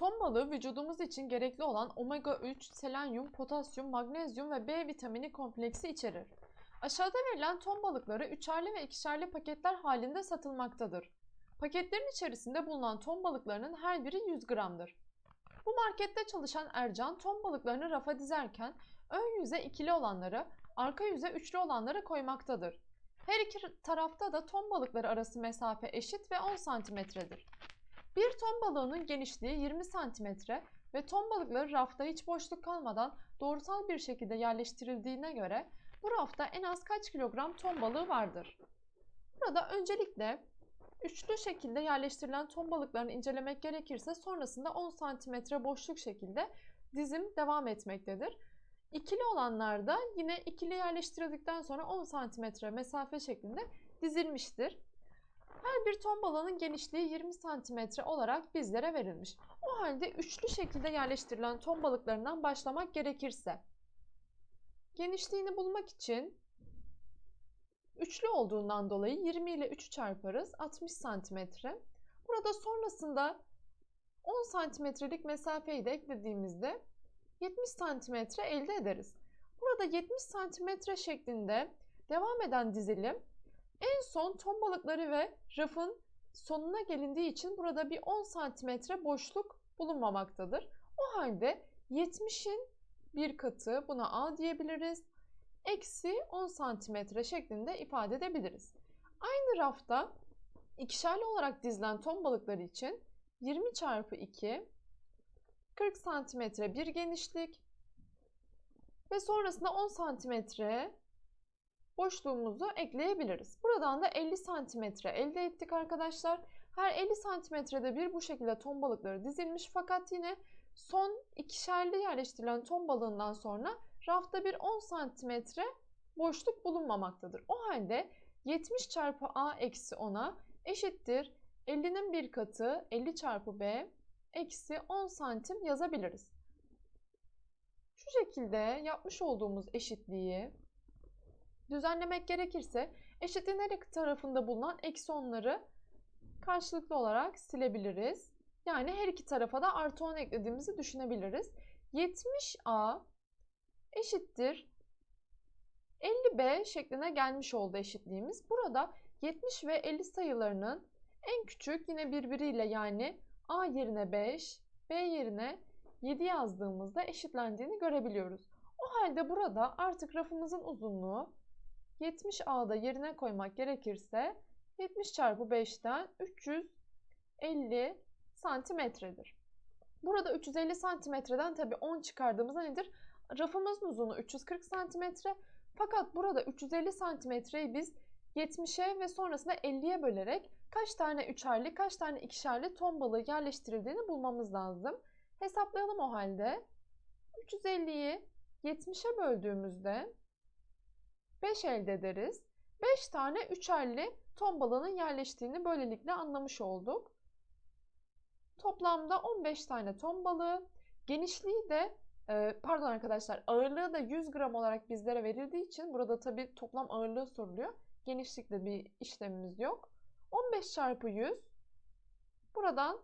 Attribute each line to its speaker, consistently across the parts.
Speaker 1: Ton balığı vücudumuz için gerekli olan omega 3, selenyum, potasyum, magnezyum ve B vitamini kompleksi içerir. Aşağıda verilen ton balıkları üçerli ve ikişerli paketler halinde satılmaktadır. Paketlerin içerisinde bulunan ton balıklarının her biri 100 gramdır. Bu markette çalışan Ercan ton balıklarını rafa dizerken ön yüze ikili olanları, arka yüze üçlü olanları koymaktadır. Her iki tarafta da ton balıkları arası mesafe eşit ve 10 santimetredir. Bir ton balığının genişliği 20 santimetre ve ton balıkları rafta hiç boşluk kalmadan doğrusal bir şekilde yerleştirildiğine göre bu rafta en az kaç kilogram ton balığı vardır? Burada öncelikle üçlü şekilde yerleştirilen ton balıklarını incelemek gerekirse sonrasında 10 santimetre boşluk şekilde dizim devam etmektedir. İkili olanlarda yine ikili yerleştirildikten sonra 10 santimetre mesafe şeklinde dizilmiştir. Her bir ton balığının genişliği 20 santimetre olarak bizlere verilmiş. O halde üçlü şekilde yerleştirilen ton balıklarından başlamak gerekirse genişliğini bulmak için üçlü olduğundan dolayı 20 ile 3'ü çarparız 60 santimetre. Burada sonrasında 10 santimetrelik mesafeyi de eklediğimizde 70 santimetre elde ederiz. Burada 70 santimetre şeklinde devam eden dizilim en son ton balıkları ve rafın sonuna gelindiği için burada bir 10 santimetre boşluk bulunmamaktadır. O halde 70'in bir katı buna A diyebiliriz. Eksi 10 santimetre şeklinde ifade edebiliriz. Aynı rafta ikişerli olarak dizilen ton balıkları için 20 çarpı 2 40 santimetre bir genişlik ve sonrasında 10 santimetre boşluğumuzu ekleyebiliriz. Buradan da 50 santimetre elde ettik arkadaşlar. Her 50 santimetrede bir bu şekilde ton balıkları dizilmiş fakat yine son ikişerli yerleştirilen ton balığından sonra rafta bir 10 santimetre boşluk bulunmamaktadır. O halde 70 çarpı a eksi 10'a eşittir 50'nin bir katı 50 çarpı b eksi 10 santim yazabiliriz. Şu şekilde yapmış olduğumuz eşitliği düzenlemek gerekirse iki tarafında bulunan eksi 10'ları karşılıklı olarak silebiliriz. Yani her iki tarafa da artı 10 eklediğimizi düşünebiliriz. 70a eşittir 50b şekline gelmiş oldu eşitliğimiz. Burada 70 ve 50 sayılarının en küçük yine birbiriyle yani a yerine 5, b yerine 7 yazdığımızda eşitlendiğini görebiliyoruz. O halde burada artık rafımızın uzunluğu 70A'da yerine koymak gerekirse 70 çarpı 5'ten 350 santimetredir. Burada 350 santimetreden tabi 10 çıkardığımızda nedir? Rafımızın uzunluğu 340 santimetre. Fakat burada 350 santimetreyi biz 70'e ve sonrasında 50'ye bölerek kaç tane üçerli, kaç tane ikişerli ton balığı yerleştirildiğini bulmamız lazım. Hesaplayalım o halde. 350'yi 70'e böldüğümüzde 5 elde ederiz. 5 tane üçerli ton balığının yerleştiğini böylelikle anlamış olduk. Toplamda 15 tane ton balığı. Genişliği de e, pardon arkadaşlar ağırlığı da 100 gram olarak bizlere verildiği için burada tabi toplam ağırlığı soruluyor. Genişlikle bir işlemimiz yok. 15 çarpı 100 buradan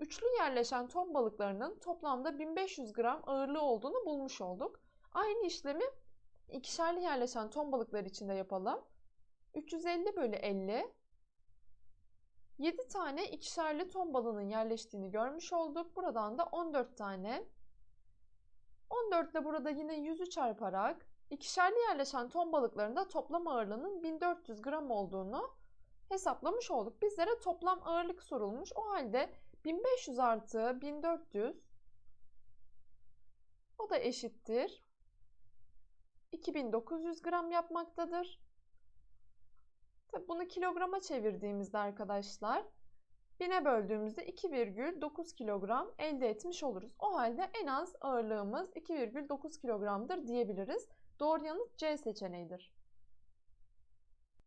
Speaker 1: üçlü yerleşen ton balıklarının toplamda 1500 gram ağırlığı olduğunu bulmuş olduk. Aynı işlemi ikişerli yerleşen ton balıkları için de yapalım. 350 bölü 50 7 tane ikişerli ton balığının yerleştiğini görmüş olduk. Buradan da 14 tane. 14 ile burada yine 100'ü çarparak ikişerli yerleşen ton balıklarında toplam ağırlığının 1400 gram olduğunu hesaplamış olduk. Bizlere toplam ağırlık sorulmuş. O halde 1500 artı 1400 o da eşittir 2900 gram yapmaktadır. Tabi bunu kilograma çevirdiğimizde arkadaşlar 1000'e böldüğümüzde 2,9 kilogram elde etmiş oluruz. O halde en az ağırlığımız 2,9 kilogramdır diyebiliriz. Doğru yanıt C seçeneğidir.